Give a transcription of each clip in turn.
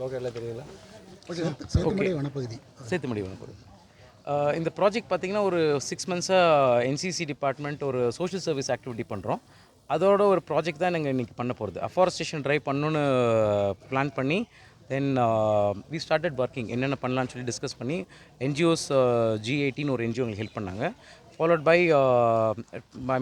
Local எல்லாம் தெரியுங்களா சேத்துமடை வனப்பகுதி. சேத்துமடி வனப்பகுதி. இந்த ப்ராஜெக்ட் பார்த்தீங்கன்னா ஒரு சிக்ஸ் மந்த்ஸாக என்சிசி டிபார்ட்மெண்ட் ஒரு சோஷியல் சர்வீஸ் ஆக்டிவிட்டி பண்ணுறோம் அதோட ஒரு ப்ராஜெக்ட் தான் நாங்கள் இன்றைக்கி பண்ண போகிறது அஃபாரஸ்டேஷன் ட்ரைவ் பண்ணணுன்னு பிளான் பண்ணி தென் வி ஸ்டார்டட் ஒர்க்கிங் என்னென்ன பண்ணலாம்னு சொல்லி டிஸ்கஸ் பண்ணி என்ஜிஓஸ் ஜி எயிட்டின்னு ஒரு என்ஜிஓ எங்களுக்கு ஹெல்ப் பண்ணாங்க. Followed by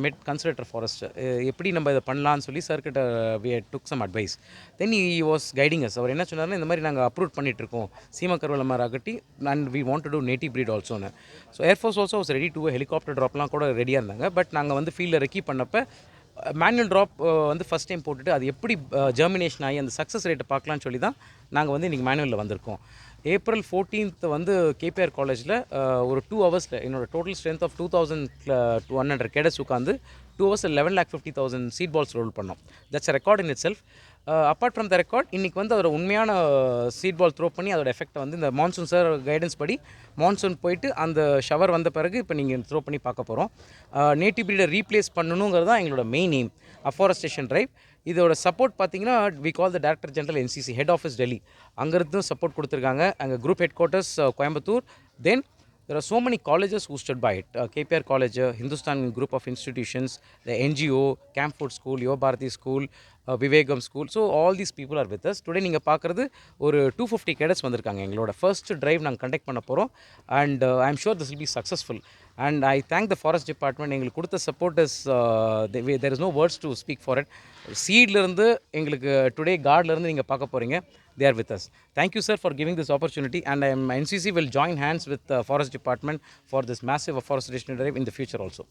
met consultant forest எப்படி நம்ம இதை பண்ணலாம்னு சொல்லி சர்க்கிட்ட we took some advice then he was guiding us அவர் என்ன சொன்னார்னா இந்த மாதிரி நாங்கள் அப்ரூவ் பண்ணிகிட்ருக்கோம் இருக்கோம். சீமா மாதிரி ஆகட்டி and we want to two நேட்டிவ் breed ஆல்சோன்னு so air force also was ready to helicopter ட்ராப்லாம் கூட ரெடியாக இருந்தாங்க. பட் நாங்கள் வந்து ஃபீல்டில் ரெக்கி பண்ணப்போ மேனுவல் ட்ராப் uh, வந்து ஃபஸ்ட் டைம் போட்டுட்டு அது எப்படி uh, ஜெர்மினேஷன் ஆகி அந்த சக்ஸஸ் ரேட்டை பார்க்கலான்னு சொல்லி தான் நாங்கள் வந்து இன்றைக்கி மேனுவலில் வந்திருக்கோம். ஏப்ரல் ஃபோர்டீன்த் வந்து கேபிஆர் காலேஜில் uh, ஒரு டூ ஹவர்ஸில் என்னோட total strength of two thousand two hundred cadets உட்காந்து two hours eleven lakh fifty thousand seed balls roll பண்ணோம். That's record in itself apart from the record இன்றைக்கி வந்து அதோட உண்மையான சீட் பால் த்ரோ பண்ணி அதோட எஃபெக்ட்டை வந்து இந்த மான்சூன் சார் கைடன்ஸ் படி மான்சூன் போயிட்டு அந்த ஷவர் வந்த பிறகு இப்போ நீங்கள் த்ரோ பண்ணி பார்க்க போகிறோம் நேட்டிவ் பிரீடை ரீப்ளேஸ் பண்ணணுங்கிறது தான் எங்களோட மெயின் எய்ம் அஃபாரஸ்டேஷன் ட்ரைவ் இதோட சப்போர்ட் பார்த்தீங்கன்னா we call the director general NCC head office Delhi அங்கேருந்தும் support கொடுத்துருக்காங்க. அங்கே group headquarters Coimbatore. Then There are so many colleges who stood by it. Uh, KPR College, uh, Hindustan Group of Institutions, the NGO, Camp Food School, Bharati School, Vivekam school so all these people are with us today நீங்கள் பார்க்குறது ஒரு two fifty cadets வந்திருக்காங்க எங்களோட first drive நாங்கள் conduct பண்ண போகிறோம் and I am sure this will be successful and I thank the forest department எங்களுக்கு கொடுத்த support is there is no words to speak for it சீட்லேருந்து எங்களுக்கு டுடே கார்ட்லேருந்து நீங்கள் பார்க்க போகிறீங்க they are with us thank you sir for giving this opportunity and I'm NCC will join hands with forest department for this massive forestation drive in the future also